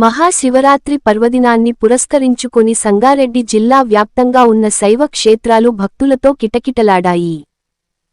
మహాశివరాత్రి పర్వదినాన్ని పురస్కరించుకొని సంగారెడ్డి జిల్లా వ్యాప్తంగా ఉన్న శైవ క్షేత్రాలు భక్తులతో కిటకిటలాడాయి.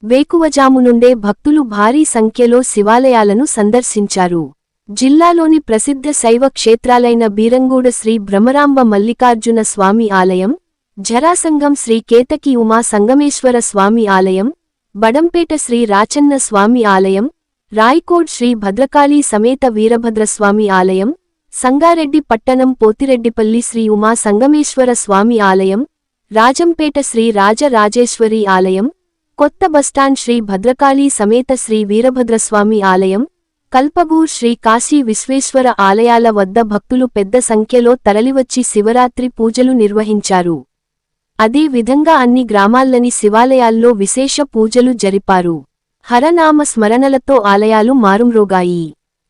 వేకువజాము నుండే భక్తులు భారీ సంఖ్యలో శివాలయాలను సందర్శించారు. జిల్లాలోని ప్రసిద్ధ శైవ క్షేత్రాలైన బీరంగూడ శ్రీ భ్రమరాంబ మల్లికార్జున స్వామి ఆలయం జరాసంగం శ్రీ కేతకి ఉమా సంగమేశ్వర స్వామి ఆలయం బడంపేట శ్రీ రాచన్న స్వామి ఆలయం రాయ్కోడ్ శ్రీ భద్రకాళీ సమేత వీరభద్రస్వామి ఆలయం సంగారెడ్డి పట్టణం పోతిరెడ్డిపల్లి శ్రీ ఉమా సంగమేశ్వర స్వామి ఆలయం రాజంపేట శ్రీ రాజరాజేశ్వరి ఆలయం కొత్త బస్టాండ్ శ్రీ భద్రకాళీ సమేత శ్రీ వీరభద్రస్వామి ఆలయం కల్పగూర్ శ్రీ కాశీ విశ్వేశ్వర ఆలయాల వద్ద భక్తులు పెద్ద సంఖ్యలో తరలివచ్చి శివరాత్రి పూజలు నిర్వహించారు. అదే విధంగా అన్ని గ్రామాల్లోని శివాలయాల్లో విశేష పూజలు జరిపారు. హరనామ స్మరణలతో ఆలయాలు మారుమ్రోగాయి.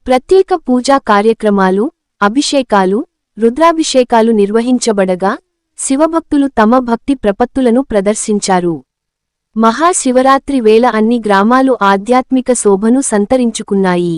ప్రత్యేక పూజా కార్యక్రమాలు అభిషేకాలు రుద్రాభిషేకాలు నిర్వహించబడగా శివభక్తులు తమ భక్తి ప్రపత్తులను ప్రదర్శించారు. మహాశివరాత్రి వేళ అన్ని గ్రామాలు ఆధ్యాత్మిక శోభను సంతరించుకున్నాయి.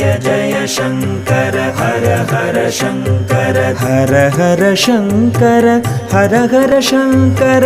ஜய ஜய சங்கர ஹர ஹர சங்கர ஹர ஹர சங்கர ஹர ஹர சங்கர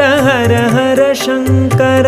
हर हर शङ्कर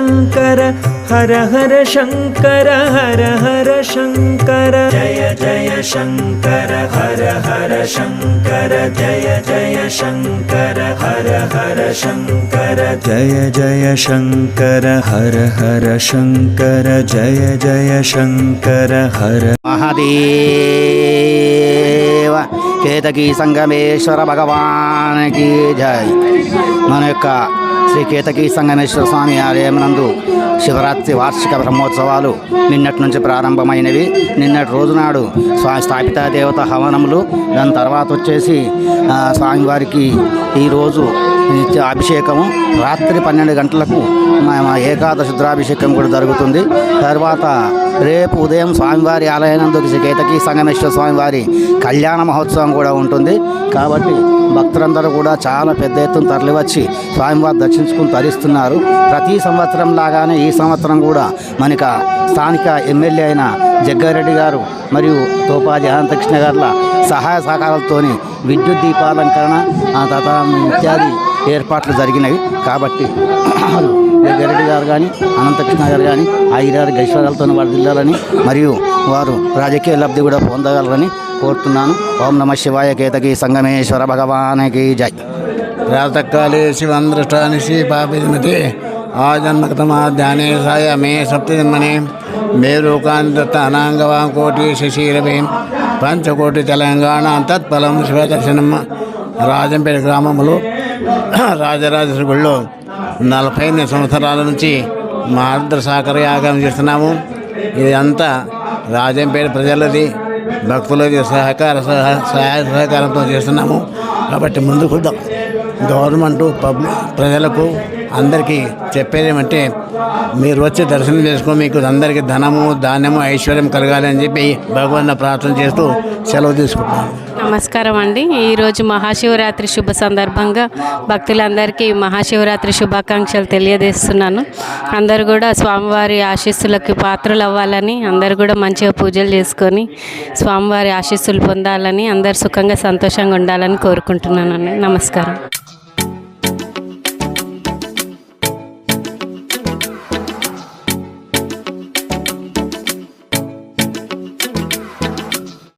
शंकर हर हर शंकर हर हर शंकर। जय जय शंकर हर हर शंकर जय जय शंकर हर हर शंकर। जय जय शंकर हर हर शंकर जय जय शंकर हर महादेव। केतकी संगमेश्वर भगवान की जय। मन का శ్రీ కేతకీ సంగమేశ్వర స్వామి ఆలయమునందు శివరాత్రి వార్షిక బ్రహ్మోత్సవాలు నిన్నటి నుంచి ప్రారంభమైనవి. నిన్నటి రోజునాడు స్వామి స్థాపిత దేవత హవనములు. దాని తర్వాత వచ్చేసి స్వామివారికి ఈరోజు నిత్య అభిషేకము. రాత్రి పన్నెండు గంటలకు మా రుద్రాభిషేకం కూడా జరుగుతుంది. తర్వాత రేపు ఉదయం స్వామివారి ఆలయానందు శ్రీ కేతకి సంగమేశ్వర స్వామివారి కళ్యాణ మహోత్సవం కూడా ఉంటుంది. కాబట్టి భక్తులందరూ కూడా చాలా పెద్ద ఎత్తున తరలివచ్చి స్వామివారి దర్శించుకుని తరిస్తున్నారు. ప్రతి సంవత్సరం లాగానే ఈ సంవత్సరం కూడా మనక స్థానిక ఎమ్మెల్యే అయిన జగ్గారెడ్డి గారు మరియు తోపాజి అనంతకృష్ణ గారుల సహాయ సహకారాలతోని విద్యుత్ దీపాలంకరణ ఆ తర్వాత ఇత్యాది ఏర్పాట్లు జరిగినవి. కాబట్టి రెడ్డి గారు కానీ అనంతకృష్ణ గారు కానీ ఐరారు గైశ్వరాలతో వర్దిల్లాలని మరియు వారు రాజకీయ లబ్ధి కూడా పొందగలరని కోరుతున్నాను. ఓం నమ శివాయ కేతకి సంగమేశ్వర భగవానికి జై. ప్రాతకాలే శివంద్రష్టాని శ్రీ పాపిమతి ఆజన్మకృతమాధ్యానే ధ్యానేశాయ మే సప్తజన్మనే కోటి శశీరవే పంచకోటి తెలంగాణ తత్ఫలం శివదర్శనం రాజంపేట గ్రామములు రాజరాజేశ్వరి గుడిలో నలభై ఎనిమిది సంవత్సరాల నుంచి మా ఆర్ద్ర యాగం చేస్తున్నాము. ఇది అంతా రాజంపేట ప్రజలది భక్తులది సహకార సహ- సహాయ సహకారంతో చేస్తున్నాము. కాబట్టి ముందు కూడా గవర్నమెంట్ పబ్లిక్ ప్రజలకు అందరికీ చెప్పేది ఏమంటే మీరు వచ్చి దర్శనం చేసుకో మీకు అందరికీ ధనము ధాన్యము ఐశ్వర్యం కలగాలి అని చెప్పి భగవంతుని ప్రార్థన చేస్తూ సెలవు తీసుకుంటున్నాను నమస్కారం అండి. ఈరోజు మహాశివరాత్రి శుభ సందర్భంగా భక్తులందరికీ మహాశివరాత్రి శుభాకాంక్షలు తెలియజేస్తున్నాను. అందరూ కూడా స్వామివారి ఆశీస్సులకి పాత్రలు అవ్వాలని అందరూ కూడా మంచిగా పూజలు చేసుకొని స్వామివారి ఆశీస్సులు పొందాలని అందరు సుఖంగా సంతోషంగా ఉండాలని కోరుకుంటున్నానండి. నమస్కారం.